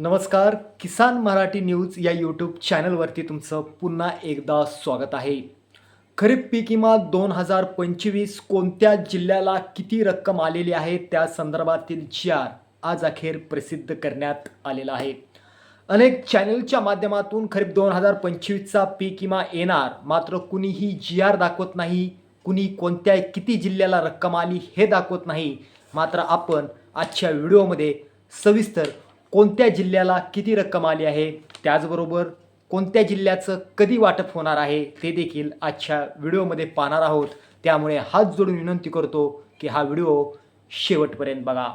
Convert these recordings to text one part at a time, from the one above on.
नमस्कार किसान मराठी न्यूज या यूट्यूब चॅनलवरती तुमचं पुन्हा एकदा स्वागत आहे. खरीप पीक विमा दोन हजार पंचवीस कोणत्या जिल्ह्याला किती रक्कम आलेली आहे? त्या संदर्भातील जी आर आज अखेर प्रसिद्ध करण्यात आलेला आहे. अनेक चॅनलच्या माध्यमातून खरीप दोन हजार पंचवीसचा पीक विमा येणार मात्र कुणीही जी आर दाखवत नाही कुणी कोणत्या किती जिल्ह्याला रक्कम आली हे दाखवत नाही. मात्र आपण आजच्या व्हिडिओमध्ये सविस्तर कोणत्या जिल्ह्याला किती रक्कम आली आहे? त्याचबरोबर कोणत्या जिल्ह्याचं कधी वाटप होणार आहे? ते देखील आजच्या व्हिडिओमध्ये पाहणार आहोत. त्यामुळे हात जोडून विनंती करतो की हा व्हिडिओ शेवटपर्यंत बघा.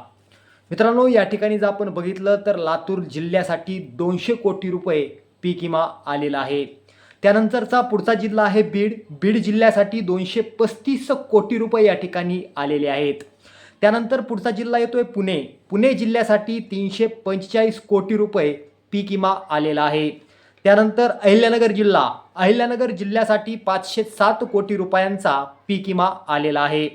मित्रांनो या ठिकाणी जर आपण बघितलं तर लातूर जिल्ह्यासाठी दोनशे कोटी रुपये पीक विमा आलेला आहे. त्यानंतरचा पुढचा जिल्हा आहे बीड. बीड जिल्ह्यासाठी दोनशे पस्तीस कोटी रुपये या ठिकाणी आलेले आहेत. त्यानंतर पुढचा जिल्हा येतोय पुणे. पुणे जिल्ह्यासाठी तीनशे पंचेचाळीस कोटी रुपये पीक विमा आलेला आहे. त्यानंतर अहिल्यानगर जिल्हा. अहिल्यानगर जिल्ह्यासाठी पाचशे सात कोटी रुपयांचा पीक विमा आलेला आहे.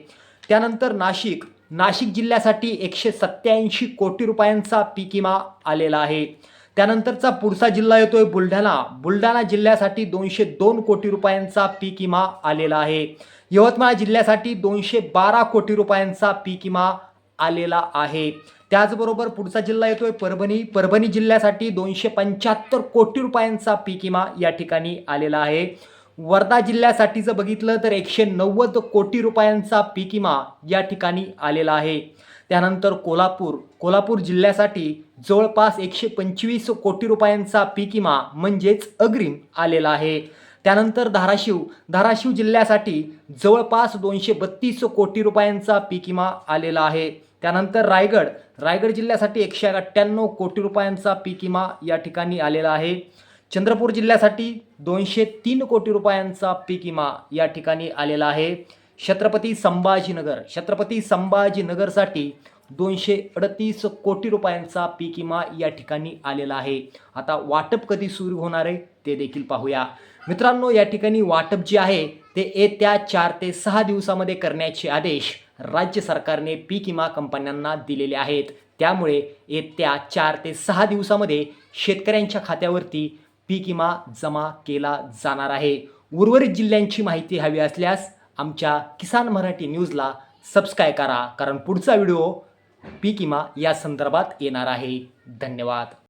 त्यानंतर नाशिक. नाशिक जिल्ह्यासाठी एकशे सत्याऐंशी कोटी रुपयांचा पीक विमा आलेला आहे. त्यानंतरचा पुढचा जिल्हा येतोय बुलढाणा. बुलढाणा जिल्ह्यासाठी दोनशे दोन कोटी रुपयांचा पीक विमा आलेला आहे. यवतमाळ जिल्ह्यासाठी दोनशे बारा कोटी रुपयांचा पीक विमा आलेला आहे. त्याचबरोबर पुढचा जिल्हा येतोय परभणी. परभणी जिल्ह्यासाठी दोनशे पंच्याहत्तर कोटी रुपयांचा पीक विमा या ठिकाणी आलेला आहे. वर्धा जिल्ह्यासाठी जर बघितलं तर एकशे नव्वद कोटी रुपयांचा पीक विमा या ठिकाणी आलेला आहे. त्यानंतर कोल्हापूर. कोल्हापूर जिल्ह्यासाठी जवळपास एकशे पंचवीस कोटी रुपयांचा पीक विमा म्हणजेच अग्रिम आलेला आहे. त्यानंतर धाराशिव धाराशिव जिल्ह्यासाठी जवळपास दोनशे बत्तीस कोटी रुपयांचा पीक विमा आलेला आहे. त्यानंतर रायगड रायगड जिल्ह्यासाठी एकशे अठ्ठ्याण्णव कोटी रुपयांचा पीक विमा या ठिकाणी आलेला आहे. चंद्रपूर जिल्ह्यासाठी दोनशे तीन कोटी रुपयांचा पीक विमा या ठिकाणी आलेला आहे. छत्रपती संभाजीनगर छत्रपती संभाजीनगरसाठी दोनशे अडतीस कोटी रुपयांचा पीक विमा या ठिकाणी आलेला आहे. आता वाटप कधी सुरू होणार आहे? ते देखील पाहूया. मित्रांनो या ठिकाणी वाटप जे आहे ते येत्या चार ते सहा दिवसामध्ये करण्याचे आदेश राज्य सरकारने पीक विमा कंपन्यांना दिलेले आहेत. त्यामुळे येत्या चार ते सहा दिवसामध्ये शेतकऱ्यांच्या खात्यावरती पीक विमा जमा केला जाणार आहे. उर्वरित जिल्ह्यांची माहिती हवी असल्यास आमच्या किसान मराठी न्यूजला सबस्क्राईब करा कारण पुढचा व्हिडिओ पीक विमा या संदर्भात येणार आहे. धन्यवाद.